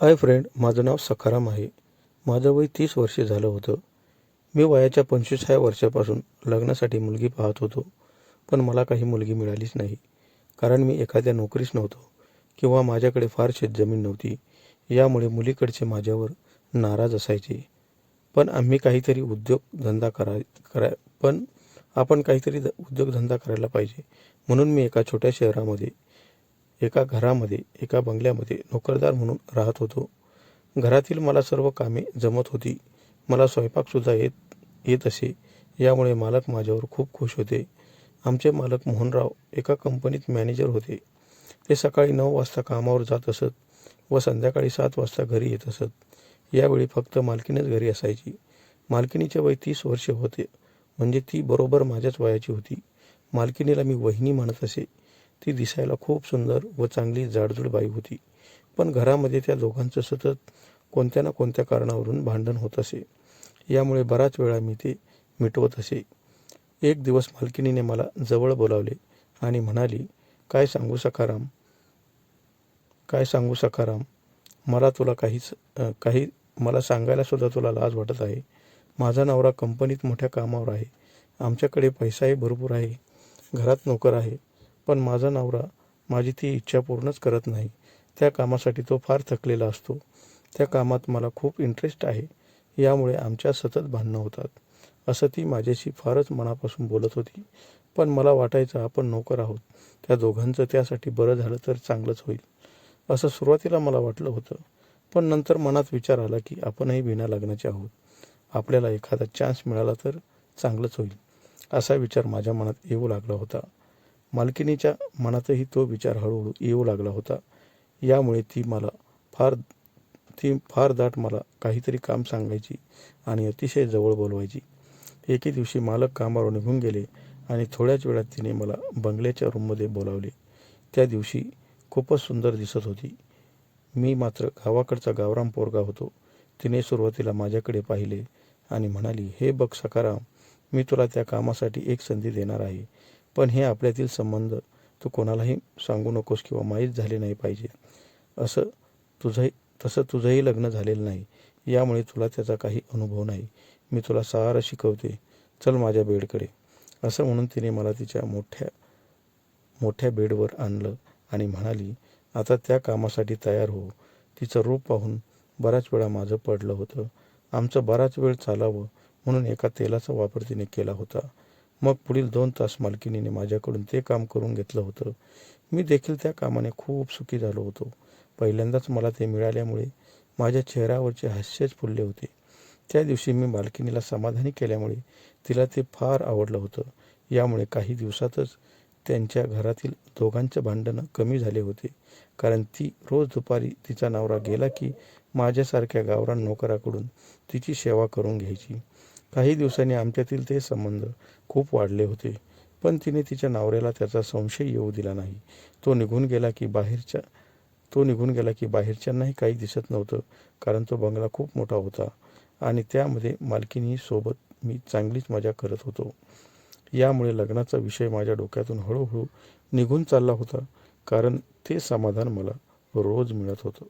Hi friend माझं नाव सखाराम आहे. माझं वय तीस वर्षे झालं होतं. मी वयाच्या पंचवीसाव्या वर्षापासून लग्नासाठी मुलगी पाहत होतो पण मला काही मुलगी मिळालीच नाही. कारण मी एखाद्या नोकरीस नव्हतो किंवा माझ्याकडे फार शेतजमीन नव्हती यामुळे मुलीकडचे माझ्यावर नाराज असायचे. पण आम्ही काहीतरी उद्योगधंदा करा करा पण आपण काहीतरी द- उद्योगधंदा करायला पाहिजे. म्हणून मी एका छोट्या शहरामध्ये एका घरामध्ये एका बंगल्यामध्ये नोकरदार म्हणून राहत होतो. घरातील मला सर्व कामे जमत होती. मला स्वयंपाकसुद्धा येत येत असे. यामुळे मालक माझ्यावर खूप खुश होते. आमचे मालक मोहनराव एका कंपनीत मॅनेजर होते. ते सकाळी नऊ वाजता कामावर जात असत व संध्याकाळी सात वाजता घरी येत असत. यावेळी फक्त मालकीनच घरी असायची. मालकिनीचे वय तीस वर्षे होते. म्हणजे ती बरोबर माझ्याच वयाची होती. मालकिनीला मी वहिनी म्हणत असे. ती दिसायला खूप सुंदर व चांगली जाडजूड बाई होती. पण घरामध्ये त्या दोघांचं सतत कोणत्या ना कोणत्या कारणावरून भांडण होत असे. यामुळे बराच वेळा मी ते मिटवत असे. एक दिवस मालकिनीने मला जवळ बोलावले आणि म्हणाली काय सांगू सखाराम? काय सांगू सखाराम? मला तुला काहीच काही मला सांगायला सुद्धा तुला लाज वाटत आहे. माझा नवरा कंपनीत मोठ्या कामावर आहे. आमच्याकडे पैसाही भरपूर आहे. घरात नोकर आहे. पण माझा नवरा माझी ती इच्छा पूर्णच करत नाही. त्या कामासाठी तो फार थकलेला असतो. त्या कामात मला खूप इंटरेस्ट आहे. यामुळे आमच्या सतत भांडणं होतात. असं ती माझ्याशी फारच मनापासून बोलत होती. पण मला वाटायचं आपण नोकर आहोत. त्या दोघांचं त्यासाठी बरं झालं तर चांगलंच होईल. असं सुरुवातीला मला वाटलं होतं. पण नंतर मनात विचार आला की आपणही विना लग्नाचे आहोत. आपल्याला एखादा चान्स मिळाला तर चांगलंच होईल. असा विचार माझ्या मनात येऊ लागला होता. मालकिनीच्या मनातही तो विचार हळूहळू येऊ लागला होता. यामुळे ती मला फार ती फार दाट मला काहीतरी काम सांगायची आणि अतिशय जवळ बोलवायची. एके दिवशी मालक कामावर निघून गेले आणि थोड्याच वेळात तिने मला बंगल्याच्या रूममध्ये बोलावले. त्या दिवशी खूपच सुंदर दिसत होती. मी मात्र गावाकडचा गावराम पोरगा होतो. तिने सुरुवातीला माझ्याकडे पाहिले आणि म्हणाली हे बघ सकाराम मी तुला त्या कामासाठी एक संधी देणार आहे. पण हे आपल्यातील संबंध तू कोणालाही सांगू नकोस किंवा माहीत झाले नाही पाहिजे. असं तुझंही तसं तुझंही लग्न झालेलं नाही. यामुळे तुला त्याचा काही अनुभव नाही. मी तुला सारं शिकवते. चल माझ्या बेडकडे. असं म्हणून तिने मला तिच्या मोठ्या मोठ्या बेडवर आणलं आणि म्हणाली आता त्या कामासाठी तयार हो. तिचं रूप पाहून बराच वेळा माझं पडलं होतं. आमचं बराच वेळ चालावं म्हणून एका तेलाचा वापर तिने केला होता. मग पुढील दोन तास मालकिनीने माझ्याकडून ते काम करून घेतलं होतं. मी देखील त्या कामाने खूप सुखी झालो होतो. पहिल्यांदाच मला ते मिळाल्यामुळे माझ्या चेहऱ्यावरचे हास्यच फुलले होते. त्या दिवशी मी मालकिनीला समाधानी केल्यामुळे तिला ते फार आवडलं होतं. यामुळे काही दिवसातच त्यांच्या घरातील दोघांचं भांडणं कमी झाले होते. कारण ती रोज दुपारी तिचा नवरा गेला की माझ्यासारख्या गावरान नोकराकडून तिची सेवा करून घ्यायची. काही दिवसांनी आमच्यातील ते संबंध खूप वाढले होते पण तिने तिच्या नवऱ्याला त्याचा संशय येऊ दिला नाही. तो निघून गेला की बाहेरच्या तो निघून गेला की बाहेरच्यांनाही काही दिसत नव्हतं कारण तो बंगला खूप मोठा होता आणि त्यामध्ये मालकीनी सोबत मी चांगलीच मजा करत होतो. यामुळे लग्नाचा विषय माझ्या डोक्यातून हळूहळू निघून चालला होता कारण ते समाधान मला रोज मिळत होतं.